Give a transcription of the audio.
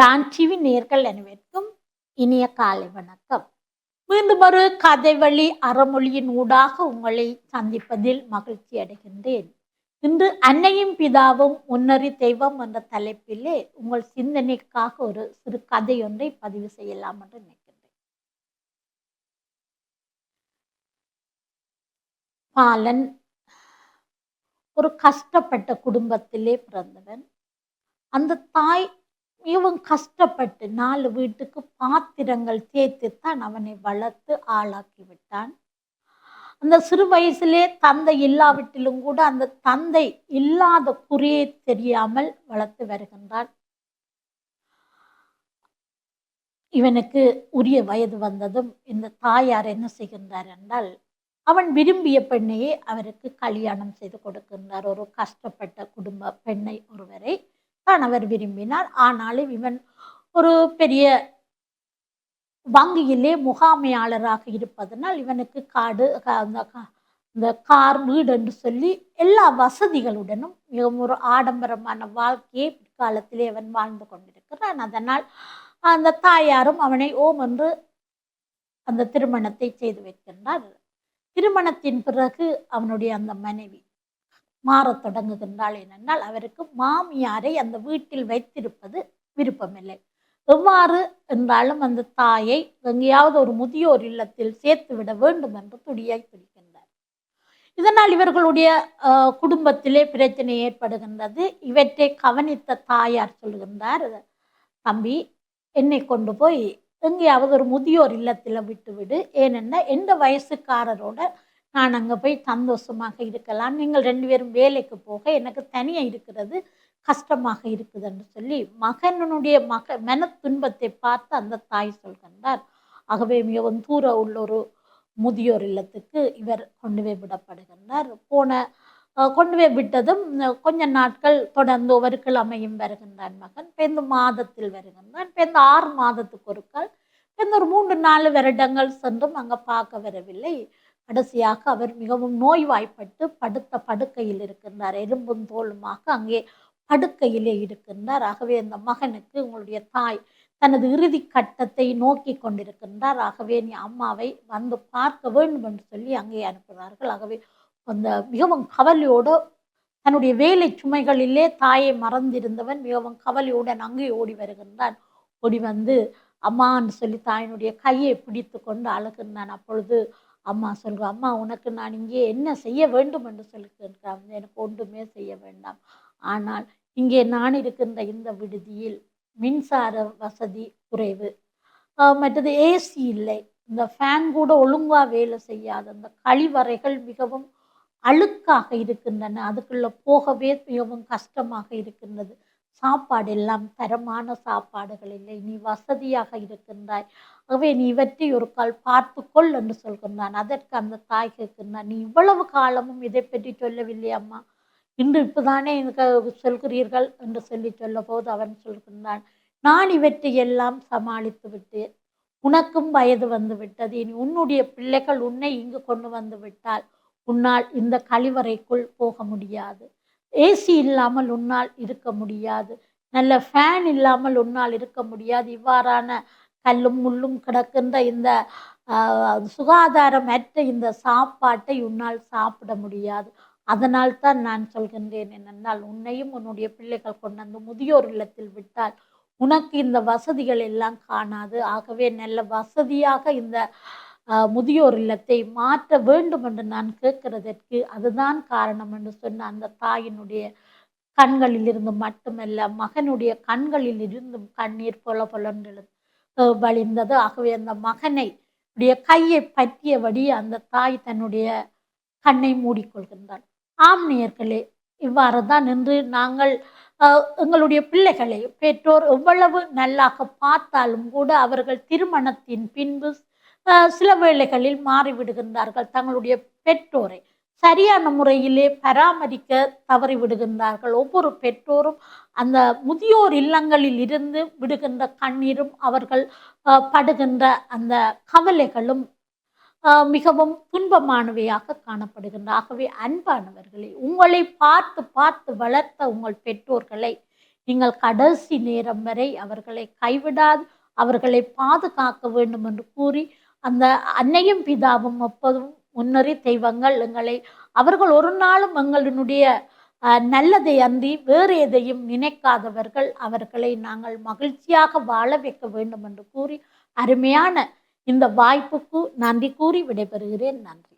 Don TV நேர்கள் அனைவருக்கும் இனிய காலை வணக்கம். மீண்டும் ஒரு கதை வழி அறமொழியின் ஊடாக உங்களை சந்திப்பதில் மகிழ்ச்சி அடைகின்றேன். இன்று அன்னையும் பிதாவும் முன்னறி தெய்வம் என்ற தலைப்பிலே உங்கள் சிந்தனைக்காக ஒரு சிறு கதை ஒன்றை பதிவு செய்யலாம் என்று நினைக்கின்றேன். பாலன் ஒரு கஷ்டப்பட்ட குடும்பத்திலே பிறந்தவன். அந்த தாய் இவன் கஷ்டப்பட்டு நாலு வீட்டுக்கு பாத்திரங்கள் தேய்த்துத்தான் அவனை வளர்த்து ஆளாக்கி விட்டான் அந்த சிறு வயசுலே தந்தை இல்லாவிட்டிலும் கூட அந்த தந்தை இல்லாத குறியை தெரியாமல் வளர்த்து வருகின்றான். இவனுக்கு உரிய வயது வந்ததும் இந்த தாயார் என்ன செய்கின்றார் என்றால் அவன் விரும்பிய பெண்ணையே அவருக்கு கல்யாணம் செய்து கொடுக்கின்றார். ஒரு கஷ்டப்பட்ட குடும்ப பெண்ணை ஒருவரை கணவர் விரும்பினார். ஆனாலும் இவன் ஒரு பெரிய வங்கியிலே முகாமையாளராக இருப்பதனால் இவனுக்கு காடு அந்த கா- இந்த கார் வீடு என்று சொல்லி எல்லா வசதிகளுடனும் மிகவும் ஒரு ஆடம்பரமான வாழ்க்கையை பிற்காலத்திலே அவன் வாழ்ந்து கொண்டிருக்கிறான். அதனால் அந்த தாயாரும் அவனை ஓம் என்று அந்த திருமணத்தை செய்து வைக்கின்றார். திருமணத்தின் பிறகு அவனுடைய அந்த மனைவி மாறத் தொடங்குகின்றாள் ஏனென்றால் அவருக்கு மாமியாரை அந்த வீட்டில் வைத்திருப்பது விருப்பமில்லை. எவ்வாறு என்றாலும் அந்த தாயை எங்கேயாவது ஒரு முதியோர் இல்லத்தில் சேர்த்து விட வேண்டும் என்று துடியாய் துடிக்கின்றார் இதனால் இவர்களுடைய குடும்பத்திலே பிரச்சனை ஏற்படுகின்றது. இவற்றை கவனித்த தாயார் சொல்கின்றார் தம்பி என்னை கொண்டு போய் எங்கேயாவது ஒரு முதியோர் இல்லத்தில் விட்டுவிடு. ஏனென்னா எந்த வயசுக்காரரோட நான் அங்கே போய் சந்தோஷமாக இருக்கலாம். நீங்கள் ரெண்டு பேரும் வேலைக்கு போக எனக்கு தனியாக இருக்கிறது கஷ்டமாக இருக்குது என்று சொல்லி மகனுடைய மக மன துன்பத்தை பார்த்து அந்த தாய் சொல்கின்றார். ஆகவே மிகவும் தூர உள்ள ஒரு முதியோர் இல்லத்துக்கு இவர் கொண்டு போய் விடப்படுகின்றார். போன கொண்டு போய் விட்டதும் கொஞ்ச நாட்கள் தொடர்ந்து ஒரு கிழமையும் வருகின்றான் மகன். பெந்த மாதத்தில் வருகின்றான். பெந்த ஆறு மாதத்துக்கு ஒருக்கள் கால் ஒரு மூன்று நாலு வருடங்கள் சென்றும் அங்கே பார்க்க வரவில்லை. கடைசியாக அவர் மிகவும் நோய்வாய்ப்பட்டு படுத்த படுக்கையில் இருக்கின்றார். எலும்பும் தோலுமாக அங்கே படுக்கையிலே இருக்கின்றார். ஆகவே அந்த மகனுக்கு உங்களுடைய தாய் தனது இறுதி கட்டத்தை நோக்கி கொண்டிருக்கின்றார். ஆகவே நீ அம்மாவை வந்து பார்க்க வேண்டும் என்று சொல்லி அங்கே அனுப்புகிறார்கள். ஆகவே அந்த மிகவும் கவலையோடு தன்னுடைய வேலை சுமைகளிலே தாயை மறந்திருந்தவன் மிகவும் கவலையுடன் அங்கே ஓடி வருகின்றான். ஓடி வந்து அம்மான்னு சொல்லி தாயினுடைய கையை பிடித்து கொண்டு அழுகின்றான். அப்பொழுது அம்மா சொல்றா அம்மா உனக்கு நான் இங்கே என்ன செய்ய வேண்டும் என்று சொல்லி கேட்கிறான் எனக்கு ஒன்றுமே செய்ய வேண்டாம். ஆனால் இங்கே நான் இருக்கின்ற இந்த விடுதியில் மின்சார வசதி குறைவு. மற்றது ஏசி இல்லை. இந்த ஃபேன் கூட ஒழுங்காக வேலை செய்யாது. அந்த கழிவறைகள் மிகவும் அழுக்காக இருக்கின்றன. அதுக்குள்ளே போகவே மிகவும் கஷ்டமாக இருக்கின்றது. சாப்பாடு எல்லாம் தரமான சாப்பாடுகள் இல்லை. நீ வசதியாக இருக்கின்றாய். ஆகவே நீ இவற்றை ஒரு கால் பார்த்துக்கொள் என்று சொல்கின்றான். அதற்கு அந்த தாய் கேட்கின்றான் நீ இவ்வளவு காலமும் இதை பற்றி சொல்லவில்லை அம்மா. இன்று இப்போதானே எனக்கு சொல்கிறீர்கள்? என்று சொல்லி சொல்ல போது அவன் சொல்கின்றான் நான் இவற்றை எல்லாம் சமாளித்து விட்டேன். உனக்கும் வயது வந்து விட்டது. இனி உன்னுடைய பிள்ளைகள் உன்னை இங்கு கொண்டு வந்து விட்டால் உன்னால் இந்த கழிவறைக்குள் போக முடியாது. ஏசி இல்லாமல் உன்னால் இருக்க முடியாது. நல்ல ஃபேன் இல்லாமல் உன்னால் இருக்க முடியாது. இவ்வாறான கல்லும் முள்ளும் கிடக்கின்ற இந்த சுகாதாரம் சுகாதாரமற்ற இந்த சாப்பாட்டை உன்னால் சாப்பிட முடியாது. அதனால் தான் நான் சொல்கின்றேன் என்னென்றால் உன்னையும் உன்னுடைய பிள்ளைகள் கொண்டு வந்து முதியோர் இல்லத்தில் விட்டால் உனக்கு இந்த வசதிகள் எல்லாம் காணாது. ஆகவே நல்ல வசதியாக இந்த முதியோர் இல்லத்தை மாற்ற வேண்டும் என்று நான் கேட்கிறதற்கு அதுதான் காரணம் என்று சொன்ன அந்த தாயினுடைய கண்களில் இருந்து மட்டுமல்ல மகனுடைய கண்களில் இருந்தும் கண்ணீர் பொல பொலன்று வழிந்தது. ஆகவே அந்த மகனை உடைய கையை பற்றியபடி அந்த தாய் தன்னுடைய கண்ணை மூடிக்கொள்கின்றாள். ஆம் நேயர்களே இவ்வாறு தான் இன்று நாங்கள் எங்களுடைய பிள்ளைகளை பெற்றோர் எவ்வளவு நல்லாக பார்த்தாலும் கூட அவர்கள் திருமணத்தின் பின்பு சில வேளைகளில் மாறிவிடுகின்றார்கள் தங்களுடைய பெற்றோரை. சரியான முறையிலே பராமரிக்க தவறிவிடுகின்றார்கள். ஒவ்வொரு பெற்றோரும் அந்த முதியோர் இல்லங்களில் இருந்து விடுகின்ற கண்ணீரும் அவர்கள் படுகின்ற அந்த கவலைகளும் மிகவும் துன்பமானவையாக காணப்படுகின்ற ஆகவே அன்பானவர்களே உங்களை பார்த்து பார்த்து வளர்த்த உங்கள் பெற்றோர்களை நீங்கள் கடைசி நேரம் வரை அவர்களை கைவிடாது அவர்களை பாதுகாக்க வேண்டும் என்று கூறி அந்த அன்னையும் பிதாவும் எப்போதும் முன்னறி தெய்வங்கள் எங்களை அவர்கள் ஒரு நாளும் எங்களினுடைய நல்லதை அன்றி வேறு எதையும் நினைக்காதவர்கள். அவர்களை நாங்கள் மகிழ்ச்சியாக வாழ வைக்க வேண்டும் என்று கூறி அருமையான இந்த வாய்ப்புக்கு நன்றி கூறி விடைபெறுகிறேன். நன்றி.